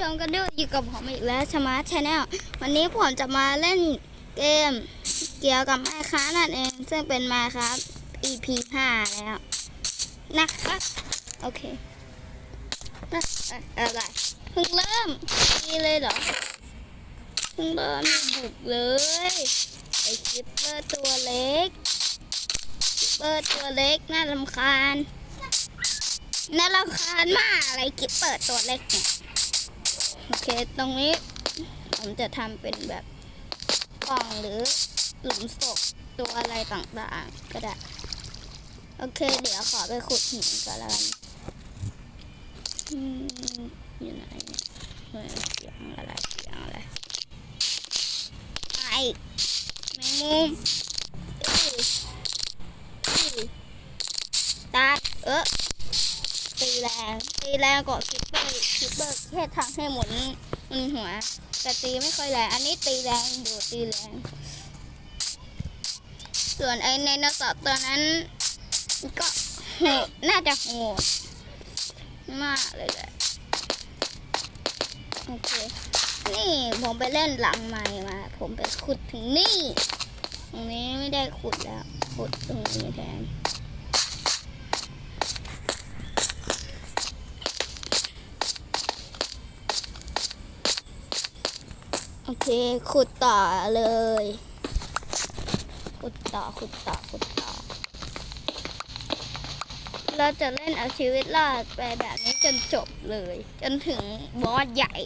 ชมกันด้วยอยู่กับผมอีกแล้วชมาร์ทชาแนลวันนี้ผมจะมาเล่นเกมเกี่ยวกับไมค้านั่นเอง ซึ่งเป็นไมค้า EP 5 แล้ว นะครับโอเคอะไรเพิ่งเริ่มนี่เลยเหรอเพิ่งเริ่มบุกเลยไอคิปเปอร์ตัวเล็กคิปเปอร์ตัวเล็กน่ารำคาญน่ารำคาญมากอะไรคิปเปอร์ตัวเล็กเนี่ย โอเคตรงนี้ผมจะทำเป็นแบบกล่องหรือหลุมศพตัวอะไรต่างๆ ก็ได้ โอเค เดี๋ยวขอไปขุดหินก่อนแล้วกันอยู่ไหนเนี่ยเสียงอะไรเสียงอะไรไอ้แมงมุมตัดเออ แรงตีแรงกว่าคิปเปอร์คิปเปอร์แค่ทำให้หมุนมุนหัว แต่ตีไม่ค่อยแรง อันนี้ตีแรงอยู่ตีแรง ส่วนไอ้ไดโนสาร์ตัวนั้น ก็โหดน่าจะโหดมากเลยแหละโอเค นี่ผมไปเล่นหลังใหม่มา ผมไปขุดถึงนี่ ตรงนี้ไม่ได้ขุดแล้ว ขุดตรงนี้แทน เคขุดต่อเลย ขุดต่อขุดต่อขุดต่อ เราจะเล่นเอาชีวิตรอดไปแบบนี้จนจบเลย จนถึงบอสใหญ่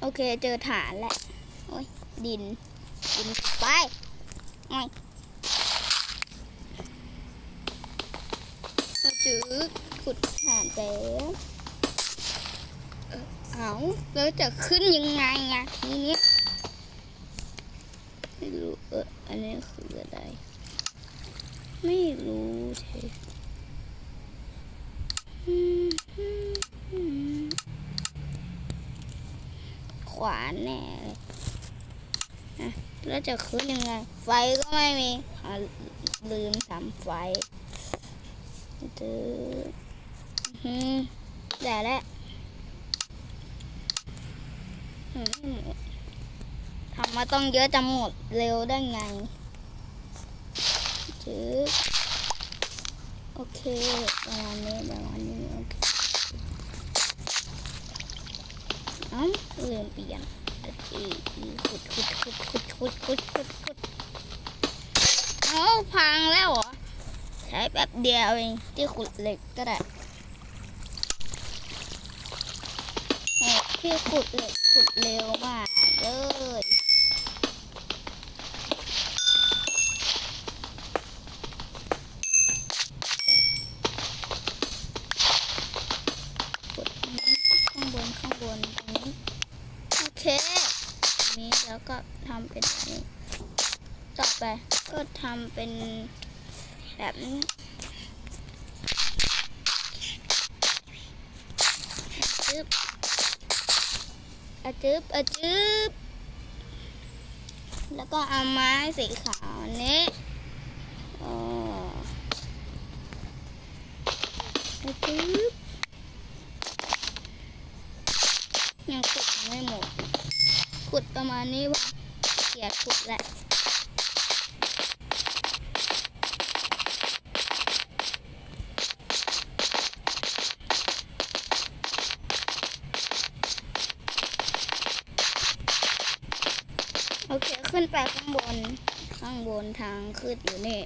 โอเคเจอฐานแล้วโอ้ยดิน ดินไปโอ้ยเราจือขุดฐานไปแล้ว เอาแล้วจะขึ้นยังไงอะทีนี้ไม่รู้เอออันนี้คืออะไรไม่รู้เทอืมอืมอืมขวานแน่เลยอะแล้วจะขึ้นยังไง ไฟก็ไม่มีอะลืมทำไฟตื้ออืมได้แล้ว อืม ทำมาต้องเยอะจะหมดเร็วได้ไงจือโอเคประมาณนี้ประมาณนี้โอเคเอ้าลืมเปลี่ยนอีอีขุดขุดขุดขุดขุดขุดขุดขุดเอ้าพังแล้วเหรอ ใช้แบบเดียวเองที่ขุดเหล็กก็ได้โอ้ที่ขุดเหล็ก ขุดเร็วมากเลยขุดข้างบนข้างบนตรงนี้โอเคนนี้แล้วก็ทำเป็นแบบนี้ ต่อไปก็ทำเป็นแบบนี้จึ๊บ อะ จึบอะจึบแล้วก็เอาไม้สีขาวอันนี้เอออะจึบยังขุดไม่หมดขุดประมาณนี้ว่าเกียดขุดแหละ ขึ้นไปข้างบน ข้างบนทางขึ้นอยู่นี่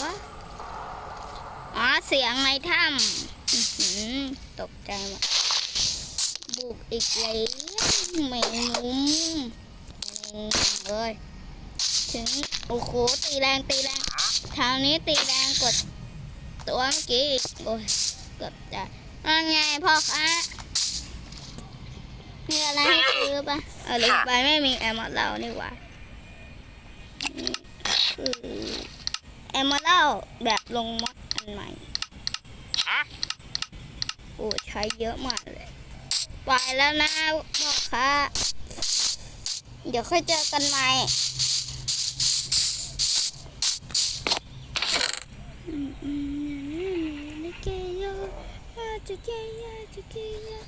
วะ อ๋อ เสียงในถ้ำตกใจหมดบุกอีกแล้วแมงมุมแมงมุมเลย ถึง โอ้โห ตีแรง ตีแรงทางนี้ตีแรงกด ตัวเมื่อกี้อีกโอ้ยเกือบจะว่าไงพ่อคะมีอะไรให้ซื้อปะเออลืมไปไม่มีแอมเมอเรานี่หว่านี่คือแอมเมอเราแบบลงมอดอันใหม่โอ้ใช้เยอะมากเลยไปแล้วนะพ่อคะเดี๋ยวค่อยเจอกันใหม่ จะเกยาจะเกยา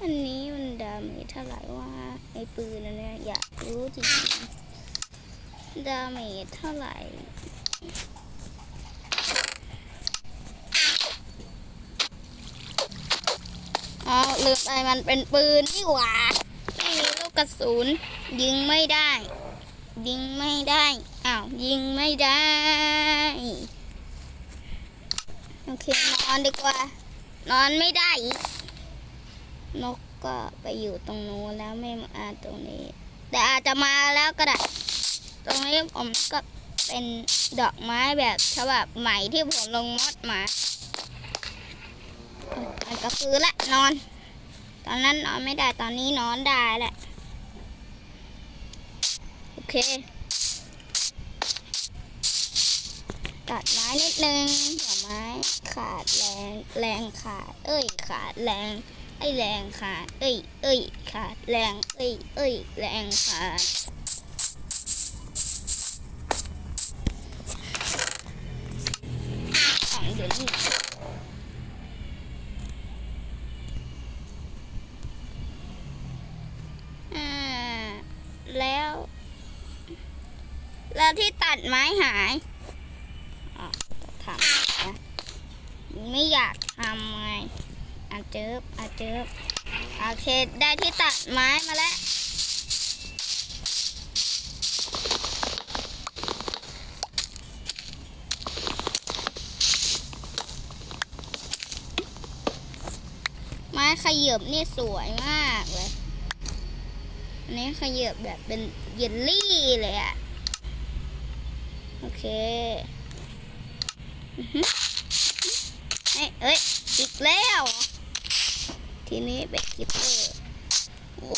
อันนี้มันดาเมจเท่าไหร่ว่าไอปืนอันเนี้ยอยากรู้จริงๆดาเมจเท่าไหร่อ๋อลืมไปมันเป็นปืนนี่หว่าไม่มีลูกกระสุนยิงไม่ได้ ยิงไม่ได้อ้าวยิงไม่ได้ โอเคนอนดีกว่า นอนไม่ได้อีกนกก็ไปอยู่ตรงนู้นแล้วไม่มาตรงนี้ แต่อาจจะมาแล้วก็ได้ ตรงนี้ผมก็เป็นดอกไม้แบบฉบับใหม่ที่ผมลงมอดมาออมันก็คือละนอน ตอนนั้นนอนไม่ได้ตอนนี้นอนได้แหละ โอเค ตัดไม้นิดนึงเดี๋ยวไม้ขาดแรงแรงขาด เอ้ยขาดแรงไอ้แรงขาดเอ้ยเอ้ยขาดแรงเอ้ยเอ้ยแรงขาดของเดี๋ยวนี้อ่าแล้ว แล้วที่ตัดไม้หายอ๋อต้องทำนะ ไม่อยากทำไงอาเจิบอาเจิบโอเค ได้ที่ตัดไม้มาแล้ว ไม้ขยบนี่สวยมากเลย อันนี้ขยบแบบเป็นเยลลี่เลยอะโอเค อือ ยเอ้ยอีกแล้ว ทีนี้เบกคิปเปอร์โอ้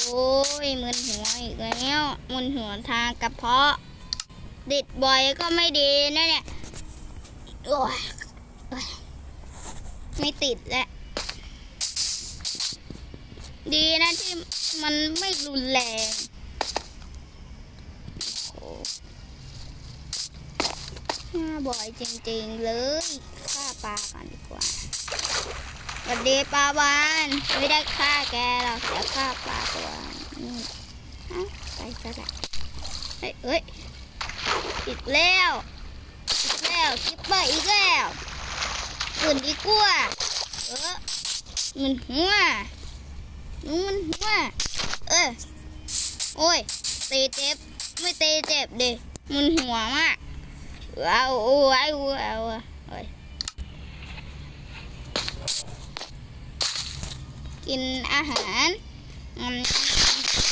ยมึนหัวอีกแล้วมึนหัวทางกระเพาะติดบ่อยก็ไม่ดีนะเนี่ยโอ้ยโอ้ยไม่ติดแล้วดีนะที่มันไม่รุนแรงโอ้น่าบ่อยจริงๆเลย ปลาก่อนดีกว่าสวัสดีปลาวานไม่ได้ฆ่าแกหรอกเดี๋ยวฆ่าปลาตัวนี้เอ้าไปซะละเฮ้ยเฮ้ยอีกแล้วอีกแล้วคิปเปอร์อีกแล้วอื่นดีกว่าเออมันหัวนู้นว่าเออโอ้ยตีเจ็บไม่ตีเจ็บดิมึนหัวมากว้าวโอ้ยว้าวโอ้ย กินอาหารงำ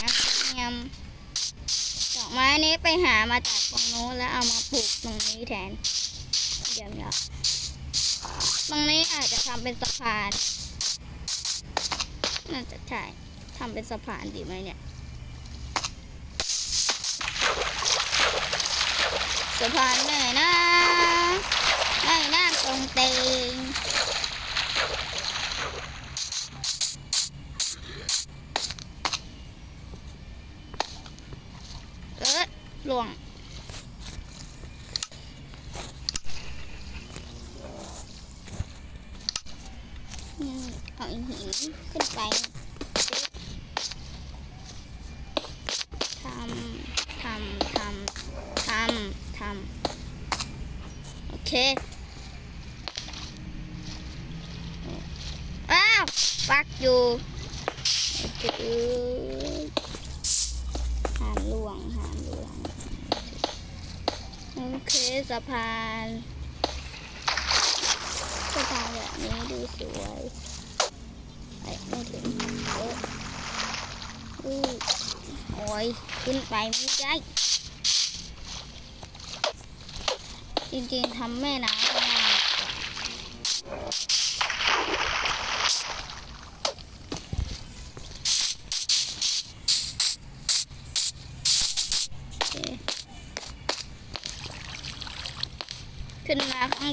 งำงำดอกไม้นี้ไปหามาจากตรงนู้นแล้วเอามาปลูกตรงนี้แทนเดี๋ยวนะตรงนี้อาจจะทำเป็นสะพานน่าจะใช่ทำเป็นสะพานดีไหมเนี่ยสะพานไหนนะไหนนะตรงเตง ลวง นี่เอาหินขึ้นไป ทำ ทำ ทำ ทำ ทำ โอเค อ้าวปักอยู่จืดหานหลวงหานหลวง โอเคสะพานสะพานแบบนี้ดูสวยไปไม่ถึงเอออุ้ยโอ้ยขึ้นไปไม่ได้จริงๆทำแม่น้ำ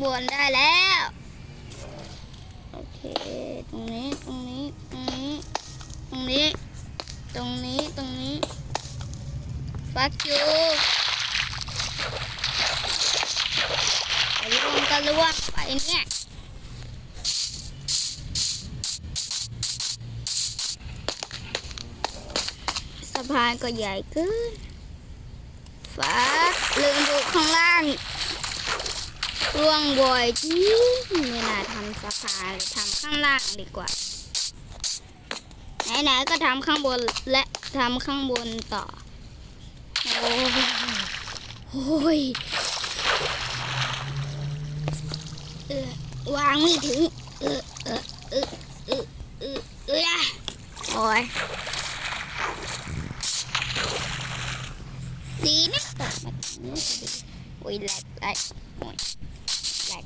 บนได้แล้ว โอเค ตรงนี้ ตรงนี้ ตรงนี้ ตรงนี้ ตรงนี้ ตรงนี้ ฟักยูลวงก็ล่วงไปเนี่ยสะพานก็ใหญ่ขึ้นฟ้าลืมดูข้างล่าง ร่วงบ่อยจริงไม่น่าทำสะพานเลยทำข้างล่างดีกว่า ไหนๆก็ทำข้างบนและทำข้างบนต่อ โอ้ยโอ้ยวางไม่ถึง เออเออเออเออเออเออโอ้ยดีนะตกมาถึงนี่พอดีโอ้ยแหลกแหลกโอ้ยแหลก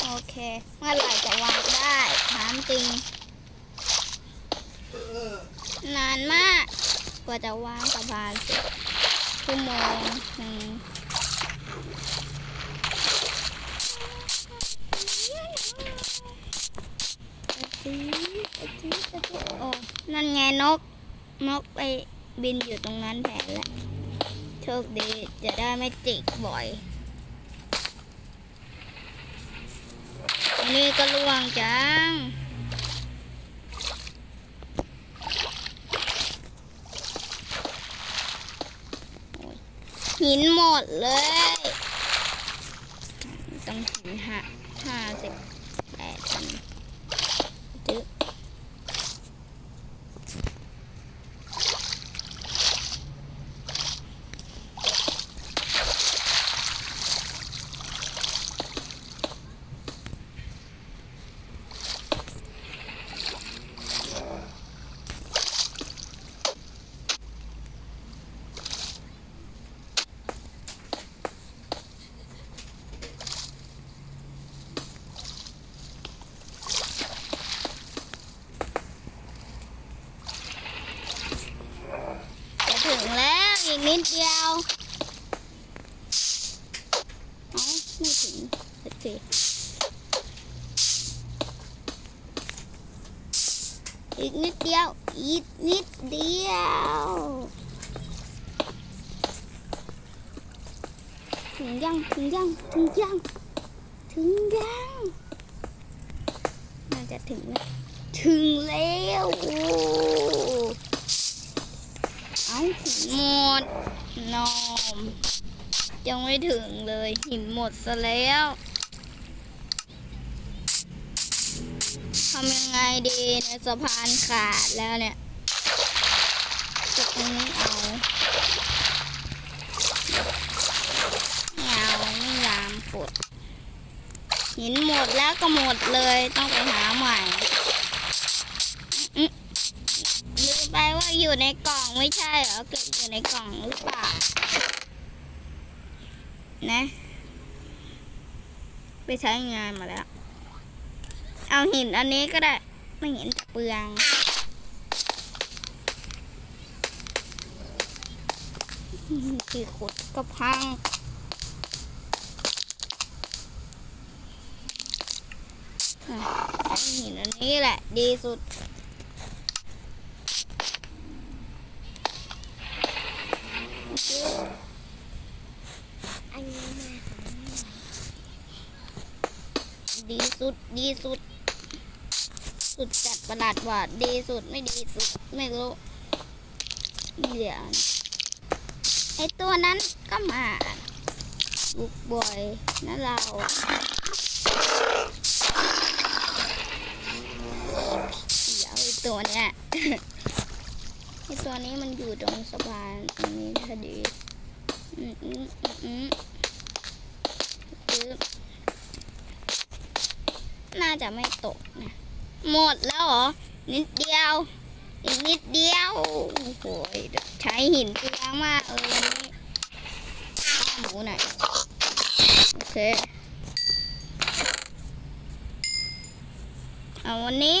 โอ เมื่อไหร่จะวางได้ถามจริง นานมาก กว่าจะวางสะพานสร็จชั่วโมงหนึ่งโอ้นั่นไงนก นกไปบินอยู่ตรงนั้นแทนแหละโชคดีจะได้ไม่จิกบ่อย อันนี้ก็ล่วงจัง หินหมดเลย ต้องหินห้าห้าสิบแปดอันจึ๊บจะถึงแล้วอีกนิดเดียวเอ้าไม่ถึงสักทีอีกนิด เดียว อีกนิดเดียวถึงยังถึงยังถึงยังถึงยังน่าจะถึงแล้วถึงแล้วโอ้เอาหินหมดนอมยังไม่ถึงเลยหินหมดซะแล้ว ทำยังไงดีในสะพานขาดแล้วเนี่ยจากตรงนี้เอาไม่เอาไม่ยามฝดหินหมดแล้วก็หมดเลยต้องไปหาใหม่ลืมไปว่าอยู่ในกล่องไม่ใช่เหรอเก็บอยู่ในกล่องหรือเปล่านะ ไปใช้งานมาแล้ว เอาหินอันนี้ก็ได้ ไม่เห็นจะเปลืองที่ขุดก็พังหินอันนี้แหละ ดีสุด อันนี้มาของแม่ ดีสุด ดีสุด สุดจัด ประหลาดหวาดีสุดไม่ดีสุดไม่รู้เดี๋ยวไอตัวนั้นก็มาบุกบ่อยนะเราเดี๋ยวไอตัวเนี้ยไอตัวนี้มันอยู่ตรงสะพานตรงนี้พอดีอืมอืมอืมน่าจะไม่ตกนะ หมดแล้วเหรอ นิดเดียว อีกนิดเดียว โอ้ยใช้หินเยอะมากเออหมูหน่อยโอเค เอาวันนี้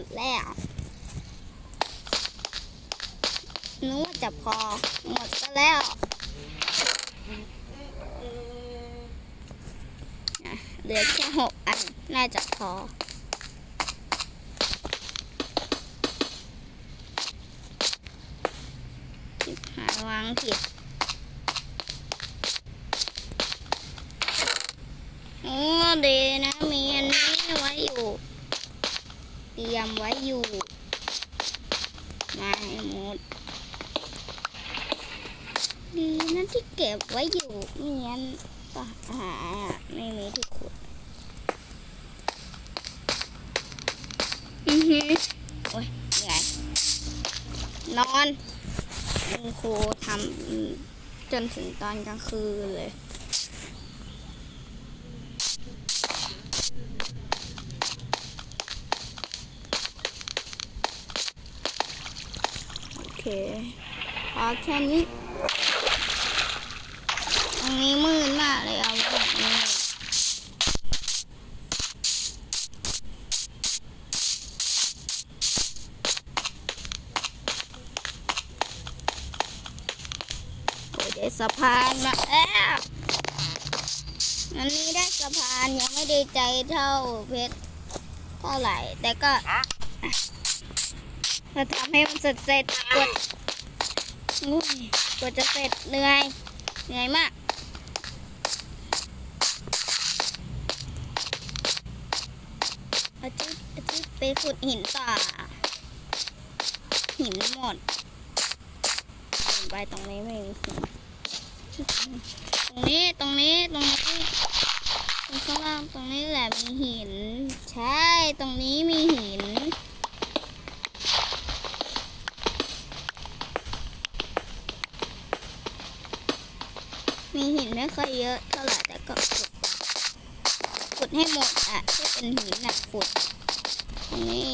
ดแล้วนึกว่าจะพอหมดซะแล้วเหลือแค่หกอัน น่าจะพอผิดหาวางผิดโอ้ดีนะ มีอันนี้ไว้อยู่ เตรียมไว้อยู่ มาให้หมด ดีนะที่เก็บไว้อยู่ไม่งั้นก็หาไม่มีที่ขุด อือหือโอ้ยเหนื่นอนคุณครูทำจนถึงตอนกลางคืนเลย โอเคพอ แค่นี้ ตรงนี้มืดมากเลยเอาแบบนี้โอ้ยได้สะพานมาแล้วอันนี้ได้สะพานยังไม่ดีใจเท่าเพชรเท่าไหร่ แต่ก็อะเราทำให้มันเสร็จเสร็จๆกดอุ้ย กว่าจะเสร็จเหนื่อย เหนื่อยมาก อาทิอาทิไปขุดหินต่อ หินหมดเดินไปตรงนี้ไม่มีหินตรงนี้ ตรงนี้ ตรงนี้ตรงข้างล่างตรงนี้แหละมีหิน ใช่ ตรงนี้มีหิน มีหินไม่ ค่อยเยอะเท่าไหร่แต่ก็ขุดขุดให้หมดอะที่เป็นหินน่ะขุดตรงนี้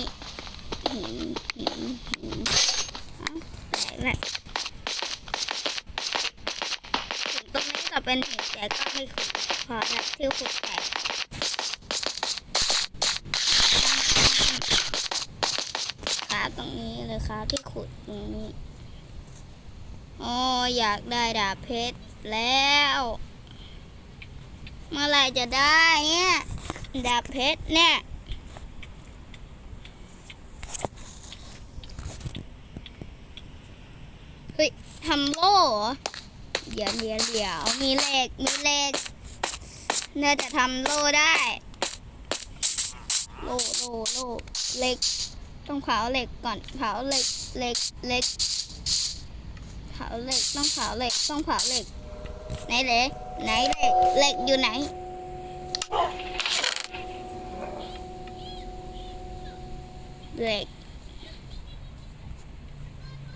หินหินหินแตกละถึงตรงนี้ก็เป็นหินแต่ก็ไม่ขุดพอละที่ขุดแตกขาตรงนี้เลยขาที่ขุดตรงนี้โอ้อยากได้ดาบเพชรแล้ว เมื่อไรจะได้เนี่ยดาบเพชรเนี่ยเฮ้ยทำโล่เหรอเดี๋ยวเดี๋ยวเดี๋ยวมีเหล็กมีเหล็กน่าจะทำโล่ได้ โล่โล่โล่เหล็ก ต้องเผาเหล็กก่อนเผาเหล็กเหล็กเหล็กเผาเหล็กต้องเผาเหล็กต้องเผาเหล็ก ไหนเหล็กไหนเหล็กเหล็กอยู่ไหนเหล็ก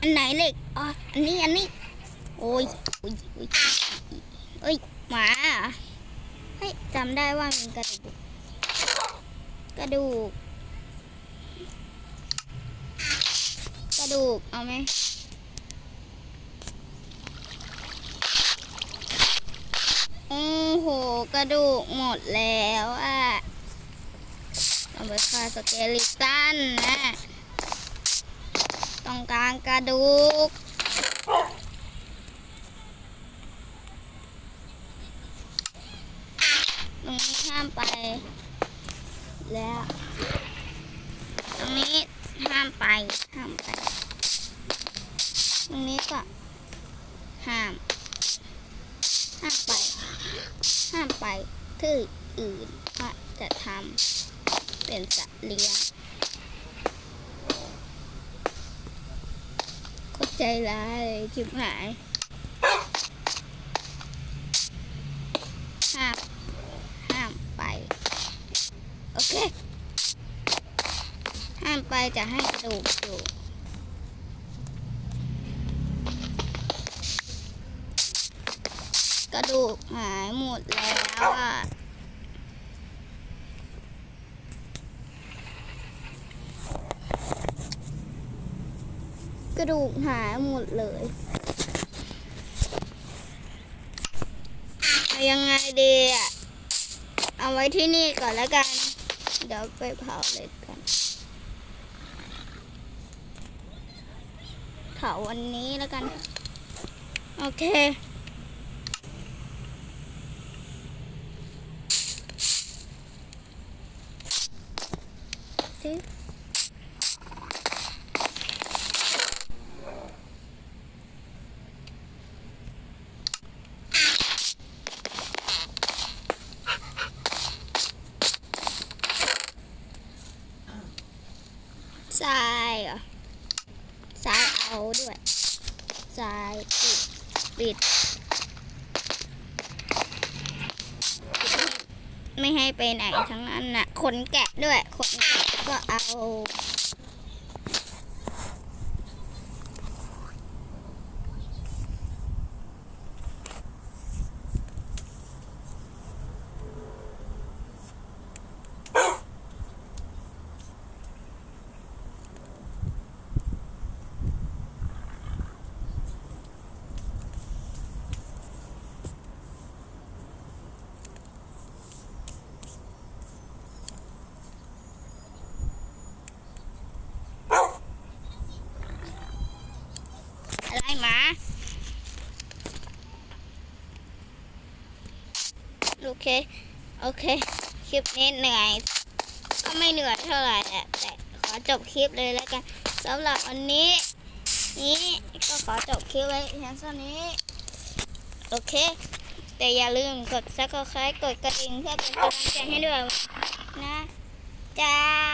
อันไหนเหล็กอ๋ออันนี้อันนี้โอ้ยโอ้ยโอ้ยเอ้ยหมาเฮ้ยจำได้ว่ามีกระดูกกระดูก กระดูกเอาไหม โอ้โหกระดูกหมดแล้วอะต้องไปฆ่าสเกลิตันนะต้องการกระดูกตรงนี้ห้ามไป แล้วตรงนี้ห้ามไป ห้ามไป ตรงนี้ก็ห้าม ห้ามไป ห้ามไปที่อื่นพระจะทำเป็นสัตเลี้ยงเข้ใจร้ายจิบหายห้าม ห้ามไป โอเค ห้ามไปจะให้ดูดู ระดูกหายหมดแล้วอะกระดูกหายหมดเลยยังไงดีอะ เอาไว้ที่นี่ก่อนแล้วกัน เดี๋ยวไปเผาเลยกัน เผาวันนี้แล้วกัน โอเค ทรายเหรอทรายเอาด้วยทรายปิดปิด ไม่ให้ไปไหนทั้งนั้นน่ะขนแกะด้วยขนแกะ ก็เเค โอเค คลิปนี้เหนื่อย ก็ไม่เหนื่อยเท่าไหร่แหละแต่ขอจบคลิปเลยแล้วกันสำหรับวันนี้ นี้ก็ขอจบคลิปไว้เพียงเท่านี้ โอเค แต่อย่าลืมกดซับสไครต์กดกระดิ่งเพื่อเป็นกำลังใจให้ด้วยนะจ้า